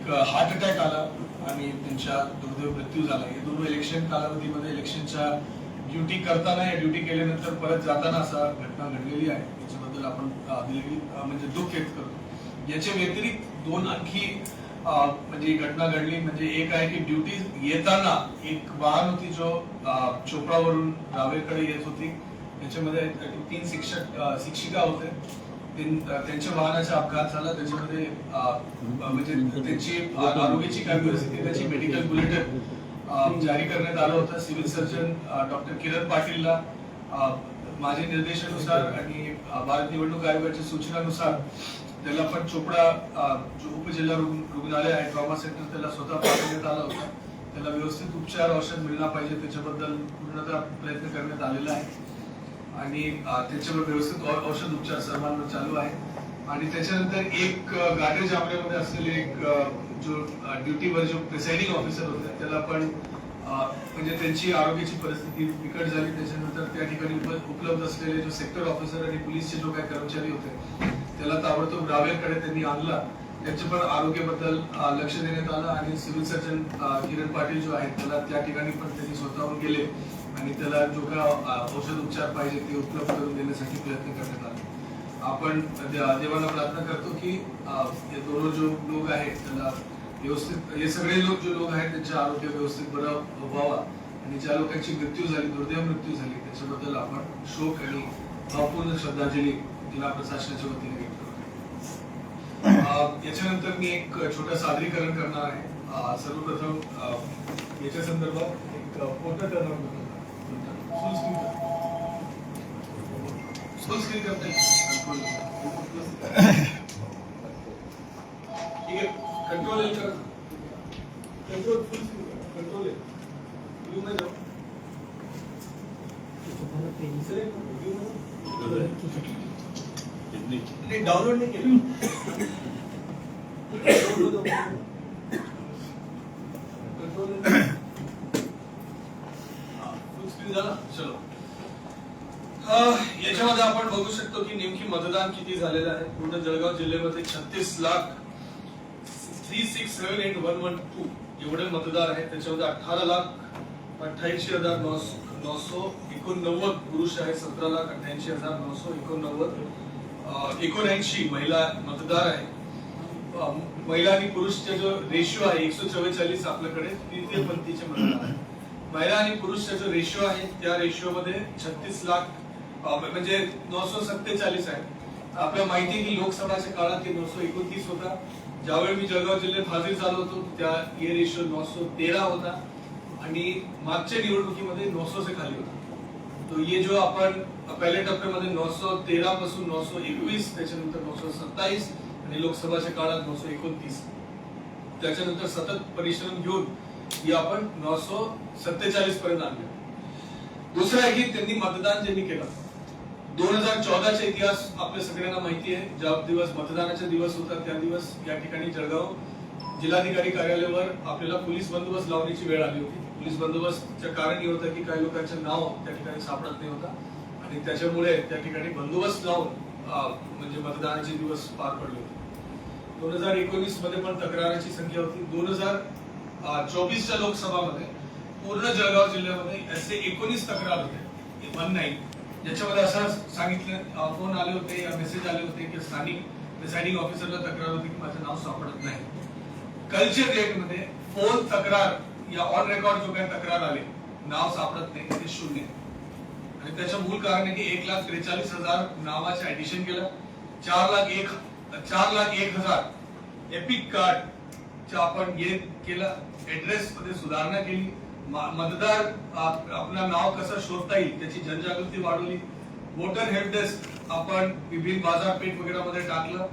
एक heart attack आला आणि त्यांच्या दुर्दैव मृत्यू झाला. हे दोन इलेक्शन कालावधीमध्ये इलेक्शनच्या ड्युटी करताना या ड्युटी केल्यानंतर परत जाताना असा घटना घडलेली आहे. त्याच्याबद्दल आपण म्हणजे दुःख व्यक्त करतो. याच्या व्यतिरिक्त दोन आणखी म्हणजे घटना घडली. म्हणजे एक आहे की ड्युटी येताना एक वाहन होती जो चोपडावरून डावेकडे येत होती. त्याच्यामध्ये तीन शिक्षक शिक्षिका होते. त्यांच्या वाहनाचा अपघात झाला. त्याच्यामध्ये म्हणजे त्यांची आरोग्याची काय परिस्थिती त्याची मेडिकल बुलेटिन जारी करण्यात आलं होतं. सिव्हिल सर्जन डॉक्टर किरण पाटीलला माझे माझ्या निर्देशानुसार आणि भारत निवडणूक आयोगाच्या सूचनानुसार त्याला पण चोपडा जो उपजिल्हा रुग्णालय आहे ट्रॉमा सेंटर त्याला स्वतः पाठवण्यात आला होता. त्याला व्यवस्थित उपचार औषध मिळणार पाहिजे त्याच्याबद्दल पूर्णतः प्रयत्न करण्यात आलेला आहे. आणि त्याच्यावर व्यवस्थित औषध उपचार सर्वांवर चालू आहे. आणि त्याच्यानंतर एक गाडे जामऱ्यामध्ये असलेले एक जो ड्युटीवर जो प्रिसाइडिंग ऑफिसर होते त्याला पण म्हणजे त्यांची आरोग्याची परिस्थिती बिकट झाली. त्याच्यानंतर त्या ठिकाणी उपलब्ध असलेले जो सेक्टर ऑफिसर आणि पोलीसचे जो काही कर्मचारी होते त्याला ताबडतोब रावेरकडे त्यांनी आणला. त्यांच्या पण आरोग्याबद्दल लक्ष देण्यात आलं आणि सिव्हिल सर्जन किरण पाटील जो आहे त्याला त्या ठिकाणी पण त्यांनी स्वतःहून गेले. आणि त्याला जो काय औषध उपचार पाहिजे ते उपलब्ध करून देण्यासाठी प्रयत्न करण्यात आले. आपण देवाला प्रार्थना करतो की हे दोन जो लोक आहेत त्याला व्यवस्थित हे सगळे लोक जे लोक आहेत त्यांचे आरोग्य व्यवस्थित बरं व्हावा. आणि ज्या लोकांची मृत्यू झाली दुर्दैव मृत्यू झाली त्याच्याबद्दल आपण शोक आणि भावपूर्ण श्रद्धांजली जिल्हा प्रशासनाच्या वतीने व्यक्त करतो. याच्यानंतर मी एक छोटं सादरीकरण करणार आहे. सर्वप्रथम याच्या संदर्भात एक फोटो टर्न ठीक आहे कंट्रोल एल करा control full screen control L view में जाओ Select करो, view में जाओ. नहीं डाउनलोड नहीं केलं झाला चलो. याच्यामध्ये आपण बघू शकतो की नेमकी मतदान किती झालेलं आहे. पूर्ण जळगाव जिल्ह्यामध्ये छत्तीस lakh three six seven eight one one two एवढे मतदार आहेत. त्याच्यामध्ये अठरा लाख अठ्ठ्याऐंशी हजार नऊ नऊशे एकोणनव्वद पुरुष आहेत. सतरा लाख अठ्ठ्याऐंशी हजार नऊशे एकोणनव्वद एकोणऐंशी महिला मतदार आहे महिला आणि पुरुषचा जो रेशिओ आहे एकशे चव्वेचाळीस आपल्याकडे तृतीय पंथीचे मतदार आहे महिला आणि पुरुषचा जो रेशिओ आहे त्या रेशिओमध्ये छत्तीस लाख म्हणजे नऊशे सत्तेचाळीस आहे. आपल्याला माहिती आहे की लोकसभाच्या काळात ते नऊशे एकोणतीस होता. ज्यावेळी मी जळगाव जिल्ह्यात हजर झालो होतो त्या ये रेशिओ नऊशे तेरा होता. आणि मागच्या निवडणुकीमध्ये नऊशे से खाली होता. तो ये जो आपण पहिल्या टप्प्यामध्ये नऊशे तेरा पासून नऊशे एकवीस त्याच्यानंतर नऊशे सत्तावीस आणि लोकसभाच्या काळात नऊशे एकोणतीस. त्याच्यानंतर सतत परिश्रम घेऊन ही आपण नऊशे सत्तेचाळीस पर्यंत आणले. दुसरं आहे की त्यांनी मतदान ज्यांनी केलं. दोन हजार चौदाचा इतिहास आपल्या सगळ्यांना माहिती आहे. ज्या दिवस मतदानाचा दिवस होता त्या दिवस या ठिकाणी जळगाव जिल्हाधिकारी कार्यालयावर आपल्याला पोलीस बंदोबस्त लावण्याची वेळ आली होती. पोलीस बंदोबस्तचं कारण हे होतं की काही लोकांचं नाव त्या ठिकाणी सापडत नाही होता. आणि त्याच्यामुळे त्या ठिकाणी बंदोबस्त लावून म्हणजे मतदानाचे दिवस पार पडले होते. दोन हजार एकोणीसमध्ये पण तक्रारांची संख्या होती. दोन हजार चोवीसच्या लोकसभामध्ये पूर्ण जळगाव जिल्ह्यामध्ये असे एकोणीस तक्रार होते. वन नाईन ज्याच्यामध्ये असं सांगितलं फोन आले होते या मेसेज आले होते की स्थानिक प्रिसाइडिंग ऑफिसरला तक्रार होती की माझं नाव सापडत नाही. कल्चर रेटमध्ये फोन तक्रार या ऑन रेकॉर्ड जो काही तक्रार आले नाव सापडत नाही ते शून्य. आणि त्याचं मूळ कारण आहे की एक लाख त्रेचाळीस हजार नावाचं ऍडिशन केलं. चार लाख एक चार लाख एक हजार एपिक कार्ड आपण हे केलं ऍड्रेस मध्ये सुधारणा केली मतदार आपलं नाव कसं शोधता येईल त्याची जनजागृती वाढवली वोटर हेल्प डेस्क आपण विभिन्न बाजारपेठ वगैरे मध्ये टाकलं.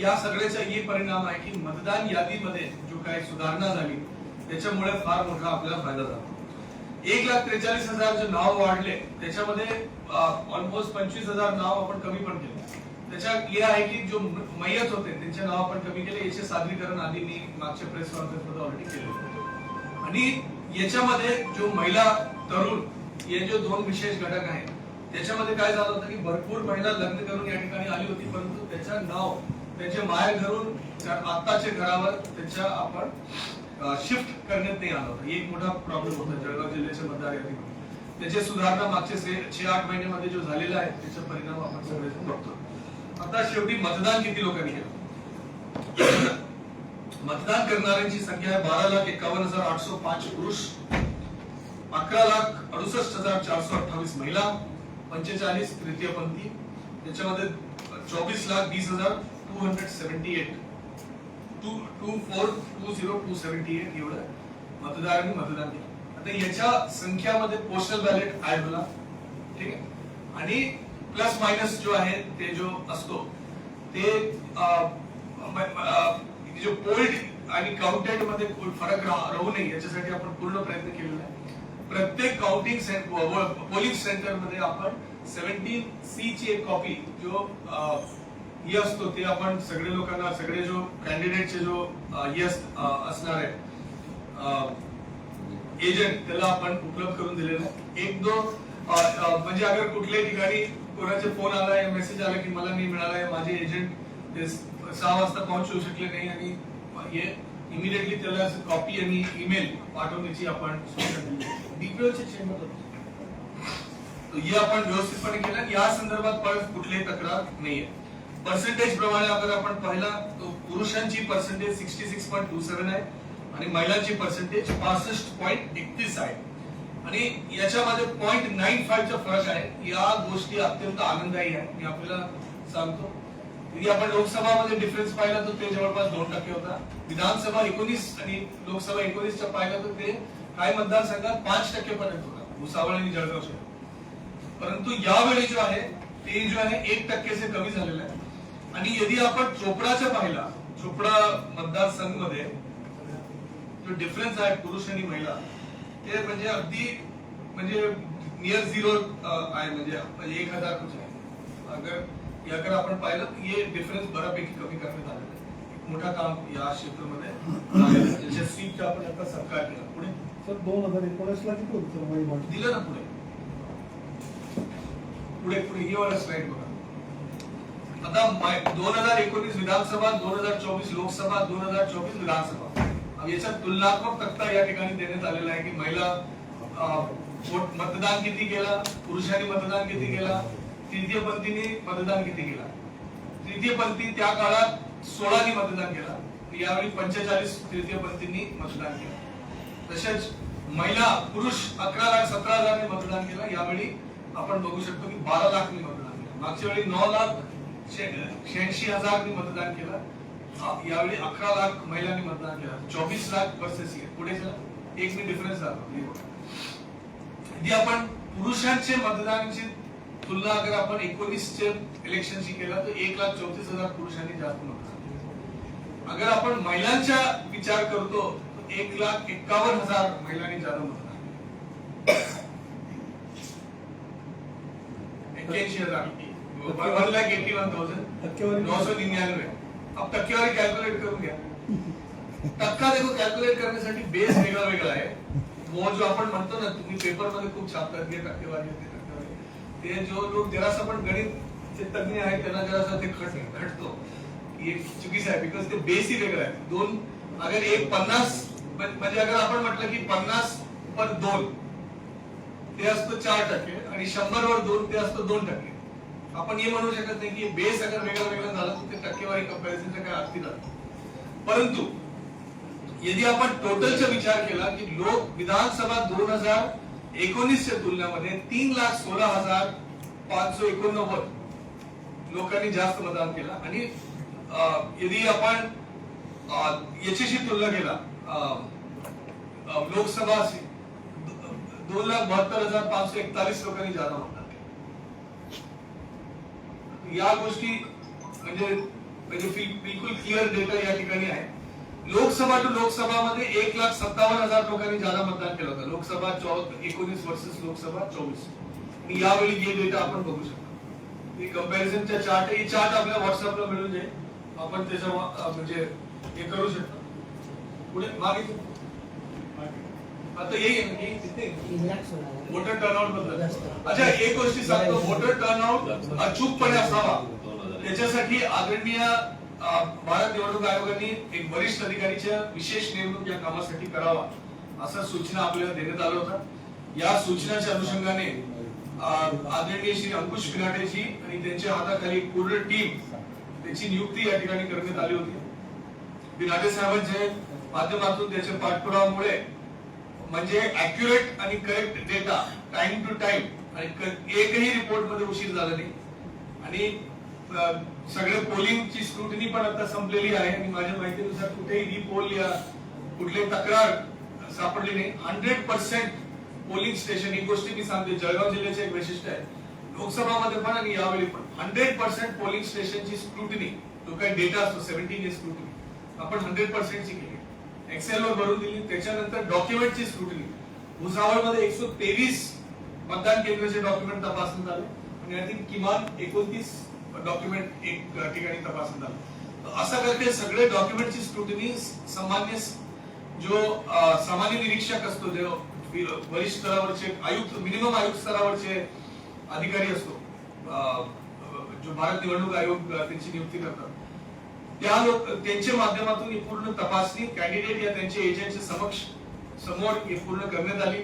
या सगळ्याचा हे परिणाम आहे की मतदान यादीमध्ये जो काही सुधारणा झाली त्याच्यामुळे फार मोठा आपल्याला फायदा झाला. एक लाख त्रेचाळीस हजार जे नाव वाढले त्याच्यामध्ये ऑलमोस्ट पंचवीस हजार नाव आपण कमी पण केले. त्याच्यात हे आहे की जो मैयत मयत होते त्यांचे नाव आपण कमी केले. याचे सादरीकरण आधी मी मागच्या प्रेस कॉन्फरन्स ऑलरेडी केले होते. आणि याच्यामध्ये जो महिला तरुण हे जो दोन विशेष घटक आहेत त्याच्यामध्ये काय झालं होतं की भरपूर महिला लग्न करून या ठिकाणी आली होती परंतु त्याचं नाव त्याचे माहेर घरून आत्ताच्या घरावर त्याच्या आपण शिफ्ट करण्यात नाही आलं होतं. एक मोठा प्रॉब्लेम होता जळगाव जिल्ह्याच्या मतदार यादीमध्ये त्याचे सुधारणा मागचे छे आठ महिन्यामध्ये जो झालेला आहे त्याचा परिणाम आपण सगळे बघतो. आता शेवटी मतदान किती लोकांनी केलं? मतदान करणाऱ्यांची संख्या आहे बारा लाख एकावन्न हजार आठशे पाच पुरुष अकरा लाख अडुसष्ट हजार चारशे अठ्ठावीस महिला पंचेचाळीस तृतीयपंथी त्याच्यामध्ये चोवीस लाख वीस हजार two hundred seventy eight two two four two zero two seventy eight एवढं मतदारांनी मतदान केलं. आता याच्या संख्यामध्ये पोस्टल बॅलेट ऍड होला ठीक आहे? आणि प्लस मायनस जो आहे ते जो असतो ते जो पोल्ड आणि काउंटेडमध्ये फरक राहू नये याच्यासाठी आपण पूर्ण प्रयत्न केलेला आहे. प्रत्येक काउंटिंग पोलिंग सेंटरमध्ये आपण सेव्हन्टीन सी ची एक कॉपी जो हे असतो ते आपण सगळे लोकांना सगळे जो कॅन्डिडेटचे जो हे असणार आहे एजंट त्याला आपण उपलब्ध करून दिलेला आहे. एक दो म्हणजे अगर कुठल्याही ठिकाणी कोणाचे फोन आला या मेसेज आला की मला नाही मिळालाय माझे एजंट सहा वाजता पोहोचू शकले नाही आणि हे इमिडिएटली त्याला कॉपी आणि ईमेल पाठवण्याची आपण डीपीओचे चेंबर तो हे आपण व्यवस्थितपणे केलं या संदर्भात परत कुठलीही तक्रार नाहीये. पर्सेंटेज प्रमाणे अगर आपण पाहिला तो पुरुषांची percentage sixty six point two seven आहे आणि महिलांची पर्सेंटेज पासष्ट पॉईंट एकतीस आहे. आणि याच्यामध्ये पॉईंट नाईन फाईव्हचा फरक आहे. या गोष्टी अत्यंत आनंददायी आहे. मी आपल्याला सांगतो. यदि आपण लोकसभामध्ये डिफरन्स पाहिला तर ते जवळपास दोन टक्के होता. विधानसभा एकोणीस आणि लोकसभा एकोणीसचा पाहिलं तर ते काही मतदारसंघात पाच टक्के पर्यंत होता. भुसावळ आणि जळगाव शहर. परंतु यावेळी जो आहे ते जो आहे एक टक्केचे कमी झालेलं आहे. आणि यदि आपण चोपडाच्या पाहिला चोपडा मतदारसंघमध्ये जो डिफरन्स आहे पुरुष आणि महिला. ते म्हणजे अगदी म्हणजे नियर झिरो आहे म्हणजे म्हणजे एक हजार कुछ आहे. अगर अगर आपण पाहिलं तर हे डिफरन्स बऱ्यापैकी कमी करण्यात आलेलं आहे. मोठा काम या क्षेत्रामध्ये सीटचा आपण आता सत्कार केला. पुढे? सर दोन हजार एकोणीसला किती होतं दिलं ना पुढे. पुढे पुढे ही वाला स्लाइड बघा. आता दोन हजार एकोणीस विधानसभा दोन हजार चोवीस लोकसभा दोन हजार चोवीस विधानसभा. याच्यात तुलनात्मक तक्ता या ठिकाणी देण्यात आलेला आहे की महिला मतदान किती केला पुरुषांनी मतदान किती केला तृतीय पंथीने मतदान किती केला? तृतीय पंथी त्या काळात सोळानी मतदान केला. यावेळी पंचेचाळीस तृतीय पंथींनी मतदान केलं. तसेच महिला पुरुष अकरा लाख सतरा हजारने मतदान केलं. यावेळी आपण बघू शकतो की बारा लाखनी मतदान केलं. मागच्या वेळी नऊ लाख शहाऐंशी हजारनी मतदान केलं. यावेळी अकरा लाख महिलांनी मतदान केलं. चोवीस लाख वर्सेस पुढे. एक मी डिफरन्स यदि आपण पुरुषांचे मतदानाची तुलना अगर आपण एकोणीसचे इलेक्शनशी केला तर एक लाख चौतीस हजार पुरुषांनी जास्त मतदान केलं. अगर आपण महिलांचा विचार करतो तर एक लाख एक्कावन्न हजार महिलांनी जादा मतदान केलं. एक्क्याऐंशी हजार. One lakh eighty one thousand. नौ सौ निन्यानवे. टक्केवारी कॅल्क्युलेट करून घ्या. टक्का देखो कॅल्क्युलेट करण्यासाठी बेस वेगळा वेगळा आहे. वो जो आपण म्हणतो ना तुम्ही पेपरमध्ये खूप छापतात हे टक्केवारी आहे, ते टक्केवारी ते जो लोक जरासा पण गणित तज्ञ आहे त्यांना जरासा ते खट खटतो. की हे चुकीचं आहे बिकॉज ते बेस ही वेगळं आहे. दोन अगर एक पन्नास म्हणजे अगर आपण म्हटलं की पन्नास पर दोन ते असतं चार टक्के आणि शंभर वर दोन ते असतं दोन टक्के. आपण हे म्हणू शकत नाही की बेस अगर वेगळा वेगळा झाला तर ते टक्केवारी कंपॅरिझनचा काय अर्थ नाही. परंतु यदि आपण टोटलचा विचार केला की लोक विधानसभा दोन हजार एकोणीसच्या तुलनेमध्ये तीन लाख सोळा हजार पाचशे एकोणनव्वद लोकांनी जास्त मतदान केलं. आणि अं, यदि आपण याच्याशी तुलना केला अं, लोकसभा दोन लाख बहात्तर हजार पाचशे एकतालीस लोकांनी जादा होता या गोष्टी म्हणजे म्हणजे बिलकुल क्लिअर डेटा या ठिकाणी आहे. लोकसभा टू लोकसभा मध्ये एक लाख सत्तावन्न हजार लोकांनी जादा मतदान केलं होतं. लोकसभा चौ- एकोणीस वर्सेस लोकसभा चोवीस. आणि यावेळी हे डेटा आपण बघू शकतो. ही कम्पॅरिझनचा चार्ट ही चार्ट आपल्या व्हॉट्सअपला मिळून जाईल. आपण त्याच्या म्हणजे हे करू शकतो. पुढे मागे. आता येईल. वोटर टर्नआउटबद्दल अच्छा एक गोष्टी सांगतो. वोटर टर्नआउट अचूकपणे असावा. त्याच्यासाठी आदरणीय भारत निवडणूक आयोगाने एक वरिष्ठ अधिकारीच्या विशेष नेमणूक या कामासाठी करावा असं सूचना आपल्याला देण्यात आलं होतं. या सूचनाच्या अनुषंगाने आदरणीय श्री अंकुश पिनाटेजी आणि त्यांच्या हाताखाली पूर्ण टीम त्याची नियुक्ती या ठिकाणी करण्यात आली होती. पिनाटे साहेबांच्या माध्यमातून त्याच्या पाठपुरावामुळे म्हणजे अॅक्युरेट आणि correct data time to time आणि एकही रिपोर्टमध्ये उशीर झाला नाही. आणि सगळे पोलिंगची स्क्रुटनी पण आता संपलेली आहे. आणि माझ्या माहितीनुसार कुठेही रिपोल या कुठली तक्रार सापडली नाही. हंड्रेड पर्सेंट पोलिंग स्टेशन ही गोष्टी मी सांगते जळगाव जिल्ह्याचे एक वैशिष्ट्य आहे. लोकसभा मध्ये पण आणि यावेळी पण हंड्रेड पर्सेंट पोलिंग स्टेशनची स्क्रुटनी जो काही डेटा असतो सेव्हन्टीन स्क्रुटनी आपण हंड्रेड पर्सेंटची केली. एक्सेल वर भरून दिली. त्याच्यानंतर डॉक्युमेंटची स्क्रुटिनी भुसावळमध्ये एकशे तेवीस मतदान केंद्राचे डॉक्युमेंट तपासून झाले. आणि यातील किमान एकोणतीस डॉक्युमेंट एक ठिकाणी तपासून आले असं करते सगळे डॉक्युमेंटची स्क्रुटिनी सामान्य जो सामान्य निरीक्षक असतो जे वरिष्ठ स्तरावरचे आयुक्त मिनिमम आयुक्त स्तरावरचे अधिकारी असतो जो भारत निवडणूक आयोग त्यांची नियुक्ती करतात. त्या लोक त्यांच्या माध्यमातून ही पूर्ण तपासणी कॅन्डिडेट या त्यांच्या एजंटच्या समक्ष समोर ही पूर्ण करण्यात आली.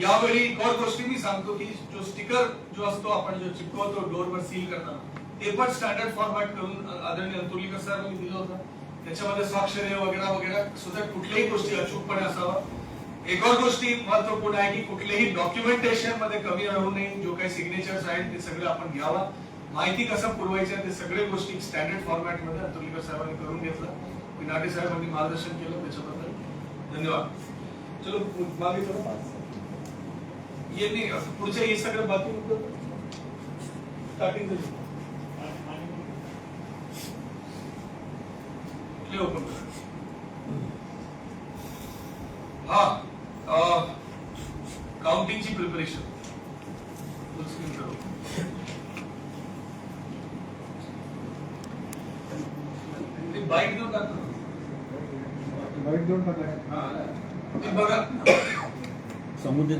यावेळी एक और गोष्टी मी सांगतो की जो स्टिकर जो असतो आपण जो चिपकवतो डोरवर सील करताना ते पण स्टँडर्ड फॉर्मॅट करून आदरणीय अंतुलीकर सरांनी दिलं होतं. त्याच्यामध्ये स्वाक्षरी वगैरे वगैरे सुद्धा कुठल्याही गोष्टी अचूकपणे असावा एक और गोष्टी महत्त्वपूर्ण आहे की कुठलेही डॉक्युमेंटेशनमध्ये कमी राहू नये जो काही सिग्नेचर्स आहेत ते सगळे आपण घ्यावा. माहिती कसं पुरवायचं ते सगळे गोष्टी स्टँडर्ड फॉर्मॅटमध्ये मध्ये साहेबांनी करून घेतलं. पिनाटे साहेबांनी मार्गदर्शन केलं त्याच्याबद्दल. धन्यवाद. चलो मागे चलो. ये नाही असं पुढच्या हे सगळं बाकी स्टार्टिंग ओपन हा काउंटिंगची प्रिपरेशन बघा समुद्र